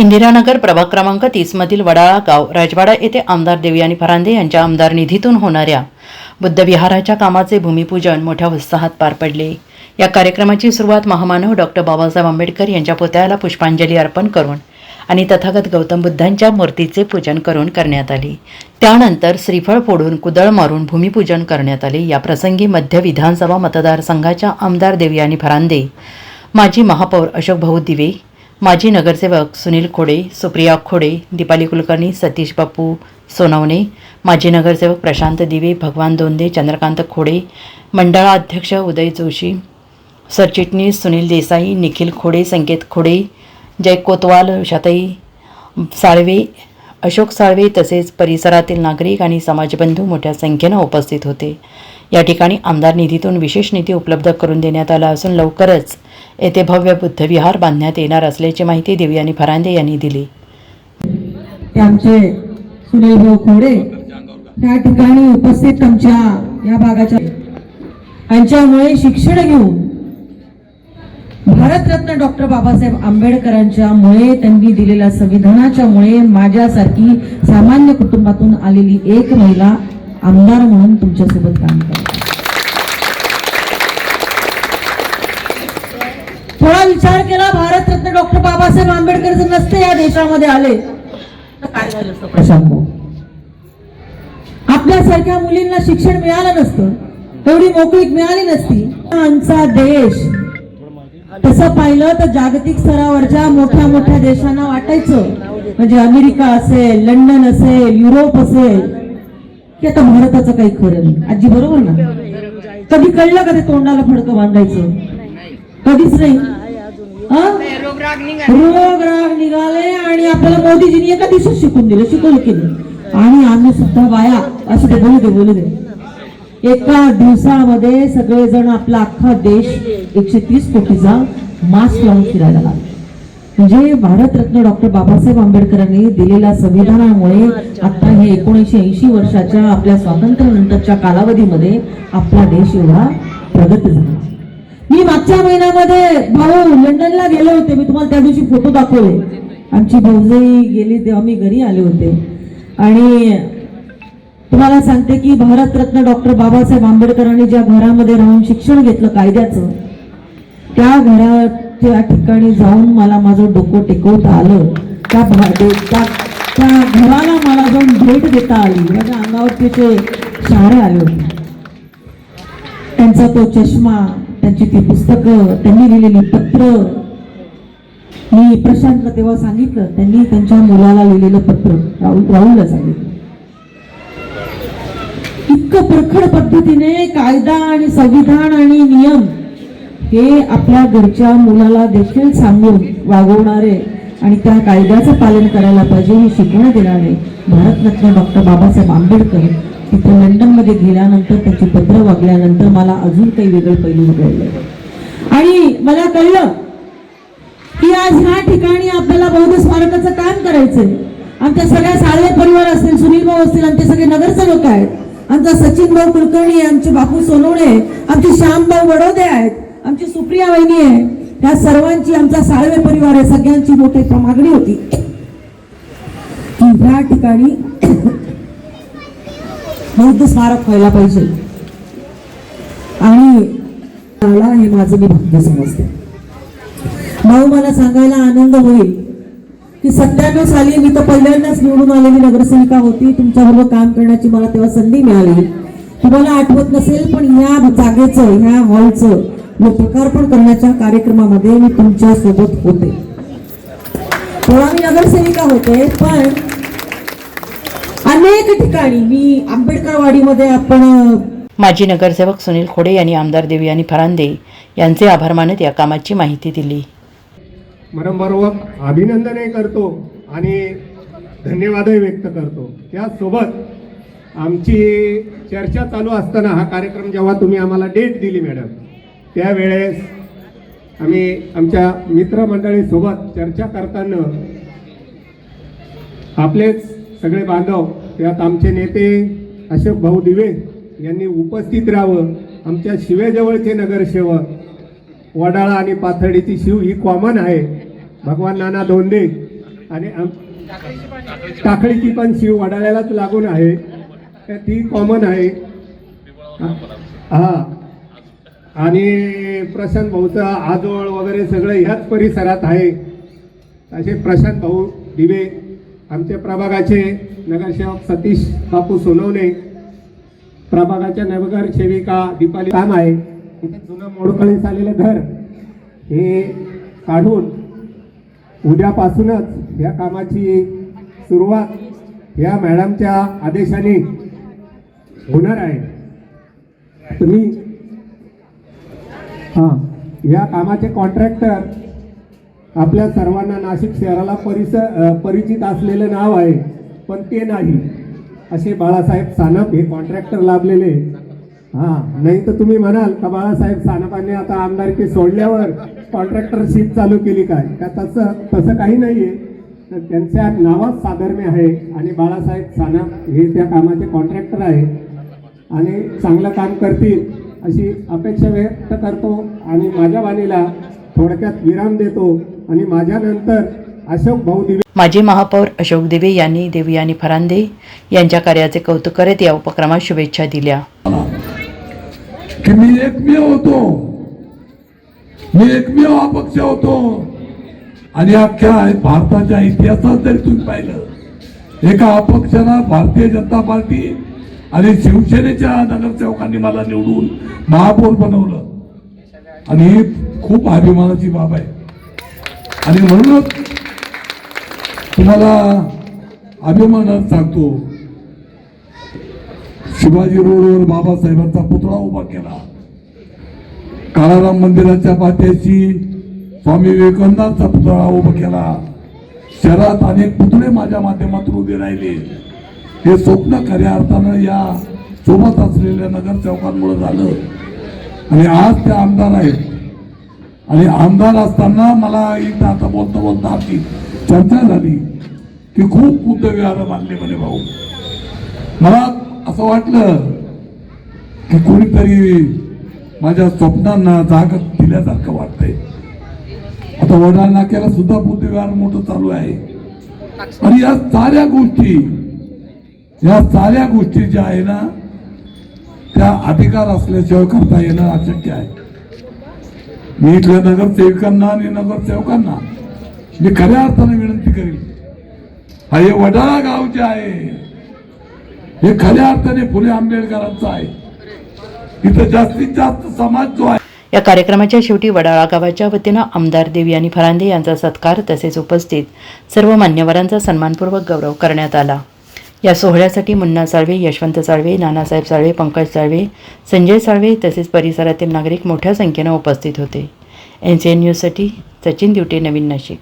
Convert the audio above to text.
इंदिरानगर प्रभाग क्रमांक तीसमधील वडाळा गाव राजवाडा येथे आमदार देवयानी फरांदे यांच्या आमदार निधीतून होणाऱ्या बुद्धविहाराच्या कामाचे भूमिपूजन मोठ्या उत्साहात पार पडले. या कार्यक्रमाची सुरुवात महामानव डॉक्टर बाबासाहेब आंबेडकर यांच्या पुतळ्याला पुष्पांजली अर्पण करून आणि तथागत गौतम बुद्धांच्या मूर्तीचे पूजन करून करण्यात आले. त्यानंतर श्रीफळ फोडून कुदळ मारून भूमिपूजन करण्यात आले. या प्रसंगी मध्य विधानसभा मतदारसंघाच्या आमदार देवयानी फरांदे माजी महापौर अशोक भाऊ दिवे माजी नगरसेवक सुनील खोडे सुप्रिया खोडे दीपाली कुलकर्णी सतीश बापू सोनवणे माजी नगरसेवक प्रशांत दिवे भगवान दोंदे चंद्रकांत खोडे मंडळाध्यक्ष उदय जोशी सरचिटणीस सुनील देसाई निखिल खोडे संकेत खोडे जय कोतवाल उषाताई साळवे अशोक साळवे तसेच परिसरातील नागरिक आणि समाजबंधू मोठ्या संख्येनं उपस्थित होते. या ठिकाणी आमदार निधीतून विशेष निधी उपलब्ध करून देण्यात आला असून लवकरच येथे भव्य बुद्धविहार बांधण्यात येणार असल्याची माहिती देवयानी फरांदे यांनी दिली. आमचे सुनीलभाऊ खोडे त्या ठिकाणी उपस्थित आमच्या या भागाच्या यांच्यामुळे शिक्षण घेऊन भारतरत्न डॉक्टर बाबासाहेब आंबेडकरांच्या मुळे त्यांनी दिलेल्या संविधानाच्या मुळे माझ्यासारखी सामान्य कुटुंबातून आलेली एक महिला आमदार म्हणून तुमच्यासोबत काम करते. थोडा विचार केला भारतरत्न डॉक्टर बाबासाहेब आंबेडकर जर नसते या देशामध्ये आले. तर काय झालं असतं प्रशांत? आपल्यासारख्या मुलींना शिक्षण मिळालं नसतं. तेवढी मोकळीक मिळाली नसती. आमचा देश. तसं पाहिलं तर जागतिक स्तरावरच्या मोठ्या मोठ्या देशांना वाटायचं. म्हणजे अमेरिका असेल लंडन असेल युरोप असेल. की आता भारताचं काही खरं नाही. आजी बरोबर ना? कधी कळलं का ते तोंडाला फडकं बांधायचं? कधीच नाही. रोग राग निघाले. आणि आपल्याला मोदीजींनी एका दिवसात शिकून दिलं शिकवलं की नाही आणि आम्ही सुद्धा बाया असं ते बोलू दे बोलू दे. एका दिवसामध्ये सगळेजण आपला अख्खा देश एकशे तीस कोटीचा मास्क लावून फिरायला लागला. म्हणजे भारतरत्न डॉक्टर बाबासाहेब आंबेडकरांनी दिलेल्या संविधानामुळे आता हे एकोणीसशे ऐंशी वर्षाच्या आपल्या स्वातंत्र्यानंतरच्या कालावधीमध्ये आपला देश एवढा प्रगत झाला. मी मागच्या महिन्यामध्ये भाऊ लंडनला गेले होते. मी तुम्हाला त्या दिवशी फोटो दाखवले. आमची भाऊजाई गेली तेव्हा मी घरी आले होते. आणि तुम्हाला सांगते की भारतरत्न डॉक्टर बाबासाहेब आंबेडकरांनी ज्या घरामध्ये राहून शिक्षण घेतलं कायद्याचं त्या घराच्या ठिकाणी जाऊन मला माझं डोकं टेकवता आलं. त्या त्या त्या घराला मला जाऊन भेट देता आली. माझ्या अंगावर तिचे शहारे आले होते. त्यांचा तो चष्मा त्यांची ती पुस्तकं त्यांनी लिहिलेली पत्र. मी प्रशांतला तेव्हा सांगितलं त्यांनी त्यांच्या मुलाला लिहिलेलं पत्र. राहुल राहुलला सांगितलं. इतकं प्रखड पद्धतीने कायदा आणि संविधान आणि नियम हे आपल्या घरच्या मुलाला देखील सांगून वागवणारे आणि त्या कायद्याचं पालन करायला पाहिजे हे शिकवण देणारे भारतरत्न डॉक्टर बाबासाहेब आंबेडकर तिथे लंडनमध्ये गेल्यानंतर त्याची पत्र वागल्यानंतर मला अजून काही वेगळं पैलू वगळलं. आणि मला कळलं की आज ह्या ठिकाणी आपल्याला बौद्ध स्मारकाचं काम करायचंय. आमच्या सगळ्या साळवे परिवार असतील सुनील भाऊ असतील आमचे सगळे नगरसेवक आहेत. आमचा सचिन भाऊ कुलकर्णी आमचे बापू सोनवणे आमचे श्यामभाऊ वडोदे आहेत आमची सुप्रिया वहिनी आहे. त्या सर्वांची आमचा साळवे परिवार आहे सगळ्यांची मोठी मागणी होती. की ह्या ठिकाणी युद्ध स्मारक व्हायला पाहिजे. आणि मला हे माझं मी भाग्य समजते. भाऊ मला सांगायला आनंद होईल की सत्त्याण्णव साली मी तर पहिल्यांदाच निवडून आलेली नगरसेविका होती. तुमच्याबरोबर काम करण्याची मला तेव्हा संधी मिळाली. तुम्हाला आठवत नसेल पण ह्या जागेचं ह्या हॉलचं लोकार्पण करण्याच्या कार्यक्रमामध्ये मी तुमच्यासोबत होते. तेव्हा मी नगरसेविका होते पण अनेक ठिकाणी मी आंबेडकरवाडीमध्ये आपण माजी नगरसेवक सुनील खोडे यांनी आमदार देवयानी फरांदे यांचे आभार मानत या कामाची माहिती दिली. मनपूर्वक अभिनंदनही करतो आणि धन्यवादही व्यक्त करतो. त्याचसोबत आमची चर्चा चालू असताना हा कार्यक्रम जेव्हा तुम्ही आम्हाला डेट दिली मॅडम त्यावेळेस आम्ही आमच्या मित्रमंडळीसोबत चर्चा करताना आपलेच सगळे बांधव त्यात आमचे नेते अशोक भाऊ दिवे यांनी उपस्थित राहावं. आमच्या शिवेजवळचे नगरसेवक वडाळा आणि पाथर्डीची शिव ही कॉमन आहे. भगवान नाना दोंदे आणि आम- टाकळीची पण शिव वडाळ्यालाच लागून आहे. तर ती कॉमन आहे. हा. आणि प्रशांत भाऊचा आजोळ वगैरे सगळं ह्याच परिसरात आहे. असे प्रशांत भाऊ दिवे आमच्या प्रभागाचे नगरसेवक सतीश बापू सोनवणे प्रभागाच्या नगर सेविका दीपाली काम आहे इथे जुनं मोडकळीस आलेलं घर हे काढून उद्यापासूनच या कामाची सुरुवात या मॅडमच्या आदेशाने होणार आहे. तुम्ही हां या कामाचे कॉन्ट्रॅक्टर आपल्या सर्वांना नाशिक शहराला परिसर परिचित असलेलं नाव आहे पण ते नाही. असे बाळासाहेब सानप हे कॉन्ट्रॅक्टर लाभलेले हां नाही तर तुम्ही म्हणाल का बाळासाहेब सानपांनी आता आमदारकी सोडल्यावर कॉन्ट्रॅक्टरशिप चालू केली काय? का तसं तसं काही नाही आहे तर त्यांच्या नावात साधर्म्य आहे आणि बाळासाहेब सानप हे त्या कामाचे कॉन्ट्रॅक्टर आहे आणि चांगलं काम करतील अशी अपेक्षा व्यक्त करतो आणि माझ्या वाणीला थोडक्यात विराम देतो. आणि माझ्यानंतर अशोक भाऊ दिवे माजी महापौर अशोक दिवे यांनी देवयानी फरांदे यांच्या कार्याचे कौतुक करत या उपक्रमात शुभेच्छा दिल्या. की मी एकमेव होतो. मी एकमेव अपक्ष होतो. आणि अख्ख्या भारताच्या इतिहासात जरी तुम्ही पाहिलं एका अपक्षाला भारतीय जनता पार्टी आणि शिवसेनेच्या नगरसेवकांनी मला निवडून महापौर बनवलं. आणि ही खूप अभिमानाची बाब आहे. आणि म्हणूनच तुम्हाला अभिमानात सांगतो शिवाजी रोडवर बाबासाहेबांचा पुतळा उभा केला. काळाराम मंदिराच्या पात्याशी स्वामी विवेकानंदांचा पुतळा उभा केला. शहरात अनेक पुतळे माझ्या माध्यमातून उभे राहिले. हे स्वप्न खऱ्या अर्थानं या सोबत असलेल्या नगरसेवकांमुळे झालं. आणि आज ते आमदार आहेत. आणि आमदार असताना मला एकदा आता बोलता बोलता आमची चर्चा झाली की खूप बुद्ध मानले बांधले म्हणे भाऊ. मला असं वाटलं की कोणीतरी माझ्या स्वप्नांना जाग दिल्यासारखं वाटतंय. आता वडा नाक्याला सुद्धा बुद्धविहार मोठं चालू आहे. आणि या साऱ्या गोष्टी या साऱ्या गोष्टी ज्या आहे ना त्या अधिकार असल्याशिवाय करता येणं अशक्य आहे. मी इथल्या नगरसेविकांना आणि नगरसेवकांना मी खऱ्या अर्थाने विनंती करेल हा हे वडाळा गाव जे आहे हे खऱ्या अर्थाने फुले आंबेडकरांचं आहे. इथं जास्तीत जास्त समाज जो आहे या कार्यक्रमाच्या शेवटी वडाळा गावाच्या वतीनं आमदार देवी आणि फरांदे यांचा सत्कार तसेच उपस्थित सर्व मान्यवरांचा सन्मानपूर्वक गौरव करण्यात आला. या सोहळ्यासाठी मुन्ना साळवे यशवंत साळवे नानासाहेब साळवे पंकज साळवे संजय साळवे तसेच परिसरातील नागरिक मोठ्या संख्येनं उपस्थित होते. एन सी एन न्यूजसाठी सचिन दिवटे नवीन नाशिक.